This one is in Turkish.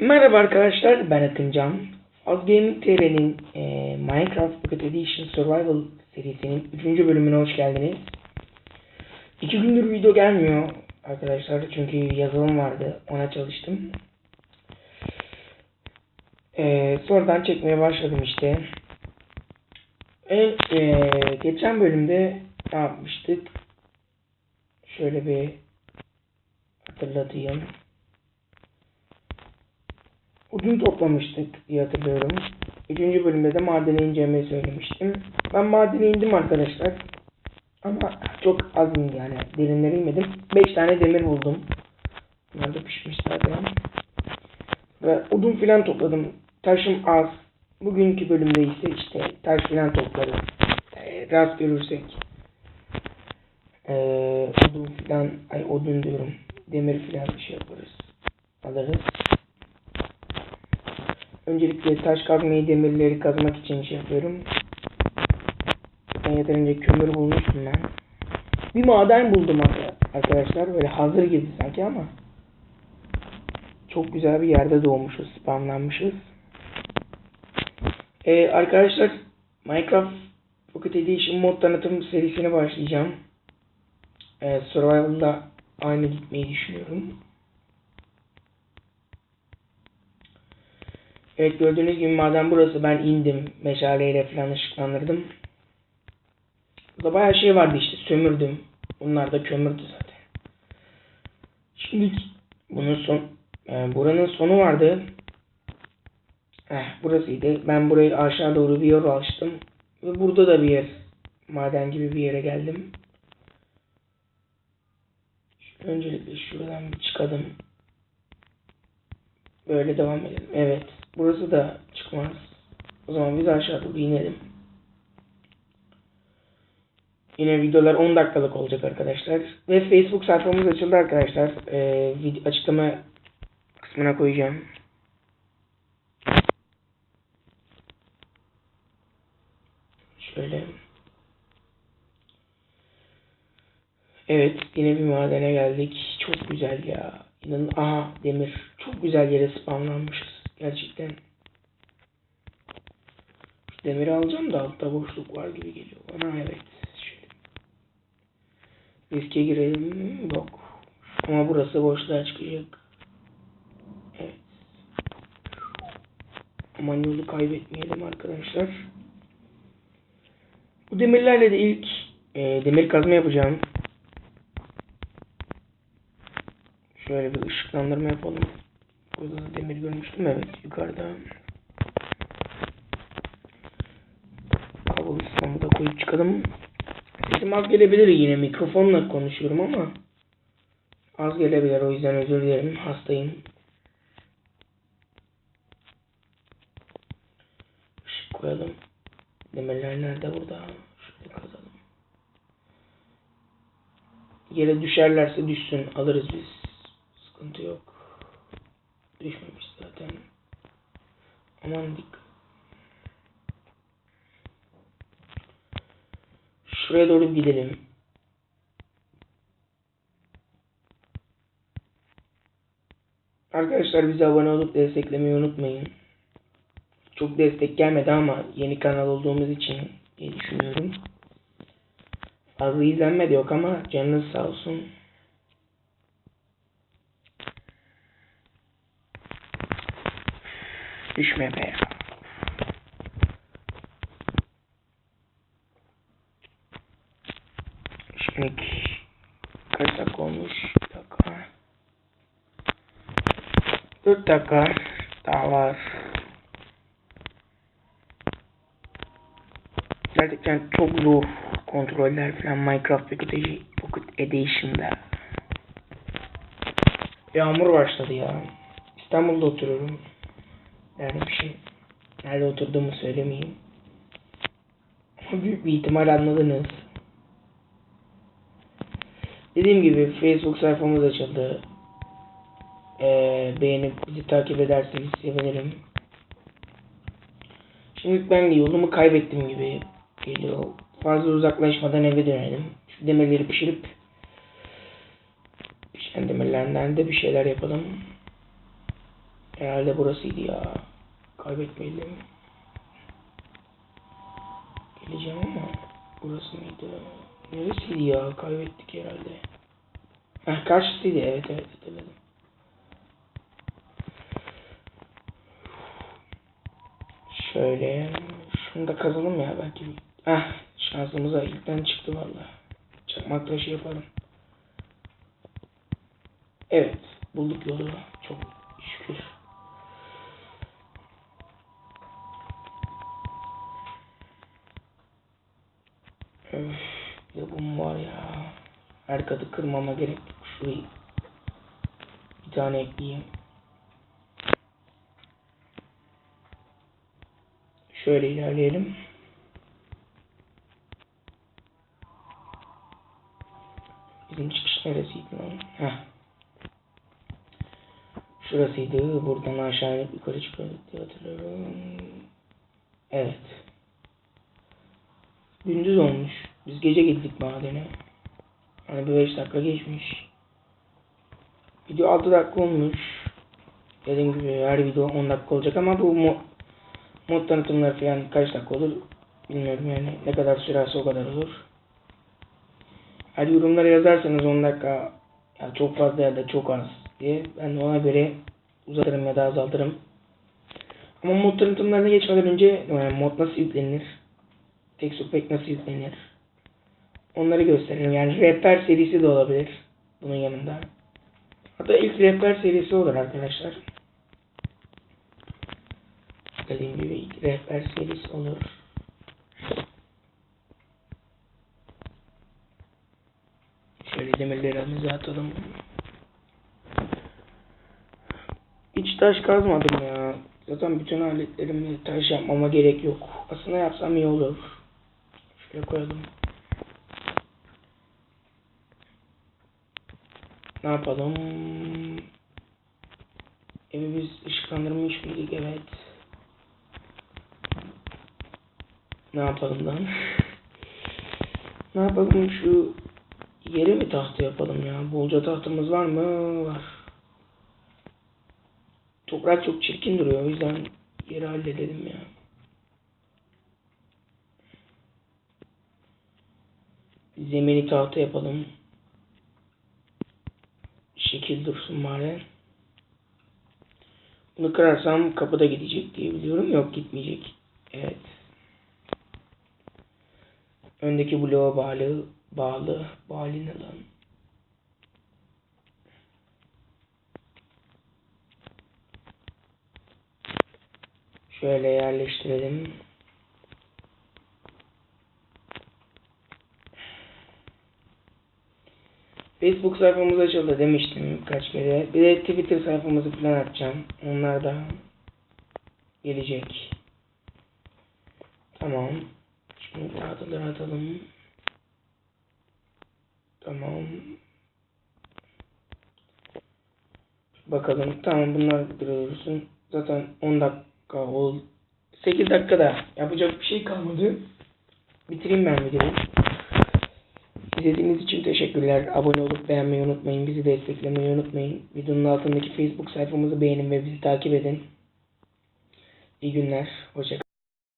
Merhaba arkadaşlar, ben Akıncan. Az Gaming TR'nin e, Minecraft Pocket Edition Survival serisinin 3. bölümüne hoş geldiniz. 2 gündür video gelmiyor arkadaşlar çünkü yazılım vardı, ona çalıştım. E, sonradan çekmeye başladım işte. E, e, geçen bölümde ne yapmıştık? Şöyle bir hatırlatayım. Odun toplamıştık diye hatırlıyorum. Üçüncü bölümde de madene ineceğimi söylemiştim. Ben madene indim arkadaşlar. Ama çok az indi yani. Derinlere inmedim. 5 tane demir buldum. Bunlar da pişmiş zaten. Ve odun filan topladım. Taşım az. Bugünkü bölümde ise işte taş filan toplarız. Ee, rast görürsek. Ee, odun filan, ay odun diyorum. Demir filan bir şey yaparız. Alırız. Öncelikle taş kazmayı demirleri kazmak için şey yapıyorum. Ben yeterince kömür bulmuştum ben. Bir maden buldum arka- arkadaşlar. Böyle hazır gibi sanki ama. Çok güzel bir yerde doğmuşuz. Spamlanmışız. Ee, arkadaşlar Minecraft Pocket Edition mod tanıtım serisine başlayacağım. Ee, Survival'da aynı gitmeyi düşünüyorum. Evet gördüğünüz gibi maden burası. Ben indim. Meşaleyle falan ışıklandırdım. Burada bayağı şey vardı işte. Sömürdüm. Bunlar da kömürdü zaten. Şimdi bunun son e, buranın sonu vardı. Heh, burasıydı. Ben burayı aşağı doğru bir yol açtım. Ve burada da bir yer. Maden gibi bir yere geldim. Öncelikle şuradan bir çıkalım. Böyle devam edelim. Evet. Burası da çıkmaz. O zaman biz aşağı doğru inelim. Yine videolar 10 dakikalık olacak arkadaşlar. Ve Facebook sayfamız açıldı arkadaşlar. Ee, açıklama kısmına koyacağım. Şöyle. Evet yine bir madene geldik. Çok güzel ya. İnanın aha demir. Çok güzel yere spamlanmışız. Gerçekten. Şu demiri alacağım da altta boşluk var gibi geliyor bana. Evet. Şöyle. Riske girelim. Yok. Ama burası boşluğa çıkacak. Evet. Aman yolu kaybetmeyelim arkadaşlar. Bu demirlerle de ilk e, demir kazma yapacağım. Şöyle bir ışıklandırma yapalım. Burada da demir görmüştüm. Evet yukarıda. Kablostone'u da koyup çıkalım. Sesim az gelebilir yine. Mikrofonla konuşuyorum ama az gelebilir. O yüzden özür dilerim. Hastayım. Işık koyalım. Demirler nerede burada? Şöyle kazalım. Yere düşerlerse düşsün. Alırız biz. Sıkıntı yok. Düşmemiş zaten. Aman dikkat. Şuraya doğru gidelim. Arkadaşlar bize abone olup desteklemeyi unutmayın. Çok destek gelmedi ama yeni kanal olduğumuz için diye düşünüyorum. Fazla izlenme de yok ama canınız sağ olsun. Düşme be. Şimdi kaç dakika olmuş? Bir dakika. 4 dakika daha var. Gerçekten çok zor kontroller falan Minecraft Pocket Edition'da. Yağmur başladı ya. İstanbul'da oturuyorum. Yani bir şey. Nerede oturduğumu söylemeyeyim. Ama büyük bir ihtimal anladınız. Dediğim gibi Facebook sayfamız açıldı. Ee, beğenip bizi takip ederseniz sevinirim. Şimdi ben de yolumu kaybettim gibi geliyor. Fazla uzaklaşmadan eve dönelim. Şu demirleri pişirip pişen demirlerden de bir şeyler yapalım. Herhalde burasıydı ya. Kaybetmeyelim. Geleceğim ama burası mıydı? Neresiydi ya? Kaybettik herhalde. Heh, karşısıydı. Evet evet hatırladım. Şöyle. Şunu da kazalım ya belki. Ah şansımıza ilkten çıktı valla. Çakmak taşı yapalım. Evet. Bulduk yolu. Çok Öf, bu var ya. Her katı kırmama gerek yok. Şurayı bir tane ekleyeyim. Şöyle ilerleyelim. Bizim çıkış neresiydi lan? Heh. Şurasıydı. Buradan aşağı yukarı çıkıyorduk diye hatırlıyorum. Evet. Gündüz olmuş. Biz gece gittik madene. Hani bir 5 dakika geçmiş. Video 6 dakika olmuş. Dediğim gibi her video 10 dakika olacak ama bu mod, mod tanıtımları falan kaç dakika olur bilmiyorum yani. Ne kadar sürerse o kadar olur. Her yorumlara yazarsanız 10 dakika ya çok fazla ya da çok az diye ben ona göre uzatırım ya da azaltırım. Ama mod tanıtımlarına geçmeden önce mod nasıl yüklenir? Texture Pack nasıl yüklenir? Onları gösterelim. Yani rehber serisi de olabilir bunun yanında. Hatta ilk rehber serisi olur arkadaşlar. Dediğim gibi ilk rehber serisi olur. Şöyle demirlerimizi atalım. Hiç taş kazmadım ya. Zaten bütün aletlerimi taş yapmama gerek yok. Aslında yapsam iyi olur. Şöyle koyalım. Ne yapalım? Evi biz ışıklandırmış mıydık? Evet. Ne yapalım lan? ne yapalım şu yere mi tahta yapalım ya? Bolca tahtamız var mı? Var. Toprak çok çirkin duruyor. O yüzden yeri halledelim ya. Zemini tahta yapalım. Şekil dursun bari. Bunu kırarsam kapıda gidecek diye biliyorum. Yok gitmeyecek. Evet. Öndeki bloğa bağlı. Bağlı. Bağlı ne lan? Şöyle yerleştirelim. Facebook sayfamız açıldı demiştim kaç kere. Bir de Twitter sayfamızı falan açacağım. Onlar da gelecek. Tamam. Şimdi adaları atalım. Tamam. Bakalım. Tamam bunlar durursun. Zaten 10 dakika oldu. 8 dakikada yapacak bir şey kalmadı. Bitireyim ben videoyu. İzlediğiniz için teşekkürler. Abone olup beğenmeyi unutmayın. Bizi desteklemeyi unutmayın. Videonun altındaki Facebook sayfamızı beğenin ve bizi takip edin. İyi günler. Hoşçakalın.